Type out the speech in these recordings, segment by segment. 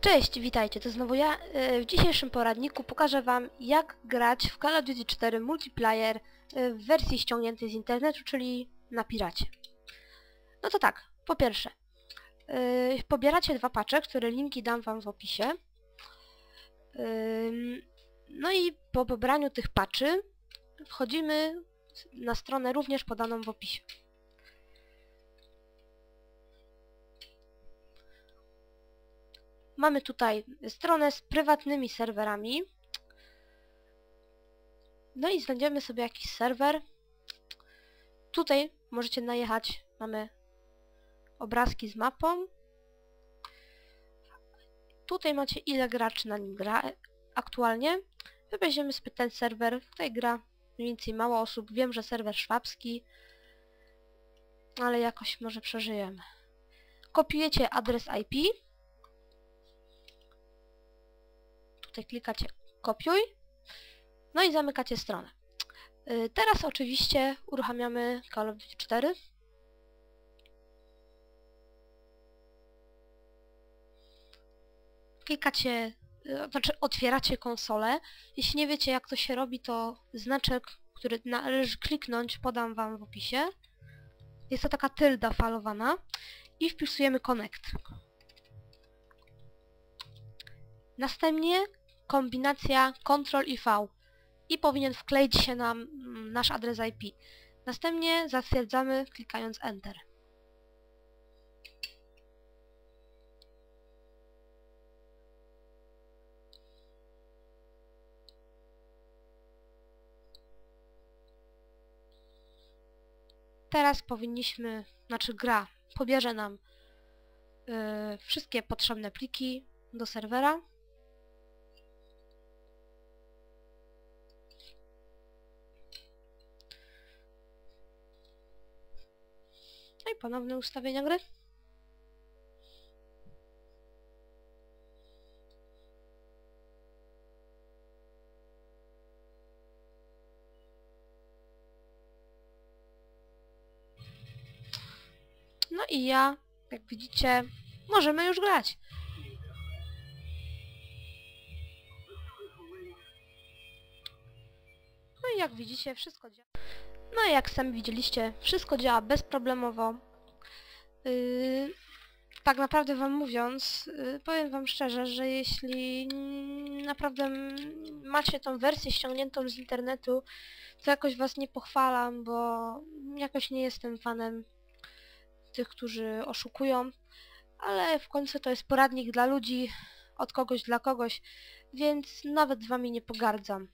Cześć, witajcie, to znowu ja. E, W dzisiejszym poradniku pokażę wam jak grać w Call of Duty 4 multiplayer e, w wersji ściągniętej z internetu, czyli na piracie. No to tak, po pierwsze, e, pobieracie dwa patche, które linki dam wam w opisie. No i po pobraniu tych patchy wchodzimy na stronę również podaną w opisie. Mamy tutaj stronę z prywatnymi serwerami. No i znajdziemy sobie jakiś serwer. Tutaj możecie najechać, mamy obrazki z mapą. Tutaj macie ile graczy na nim gra aktualnie. Wybierzemy sobie ten serwer, tutaj gra mniej więcej mało osób. Wiem, że serwer szwabski, ale jakoś może przeżyjemy. Kopiujecie adres IP. Tutaj klikacie kopiuj. No i zamykacie stronę. Y, Teraz oczywiście uruchamiamy Call of Duty 4. Klikacie, y, znaczy otwieracie konsolę. Jeśli nie wiecie jak to się robi, to znaczek, który należy kliknąć, podam wam w opisie. Jest to taka tylda falowana. I wpisujemy connect. Następnie kombinacja Ctrl i V i powinien wkleić się nam mm, nasz adres IP. Następnie zatwierdzamy klikając Enter. Teraz powinniśmy, znaczy gra pobierze nam yy, wszystkie potrzebne pliki do serwera. Ponowne ustawienia gry. No i ja, jak widzicie, możemy już grać. No i jak widzicie, wszystko działa. No i jak sami widzieliście, wszystko działa bezproblemowo. Yy, tak naprawdę wam mówiąc, yy, powiem wam szczerze, że jeśli naprawdę macie tą wersję ściągniętą z internetu, to jakoś was nie pochwalam, bo jakoś nie jestem fanem tych, którzy oszukują, ale w końcu to jest poradnik dla ludzi, od kogoś dla kogoś, więc nawet z wami nie pogardzam.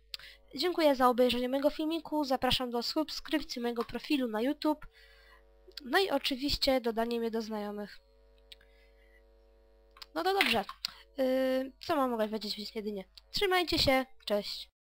Dziękuję za obejrzenie mojego filmiku, zapraszam do subskrypcji mojego profilu na YouTube, no i oczywiście dodanie mnie do znajomych. No to dobrze. Yy, co mam mogę powiedzieć jedynie? Trzymajcie się, cześć.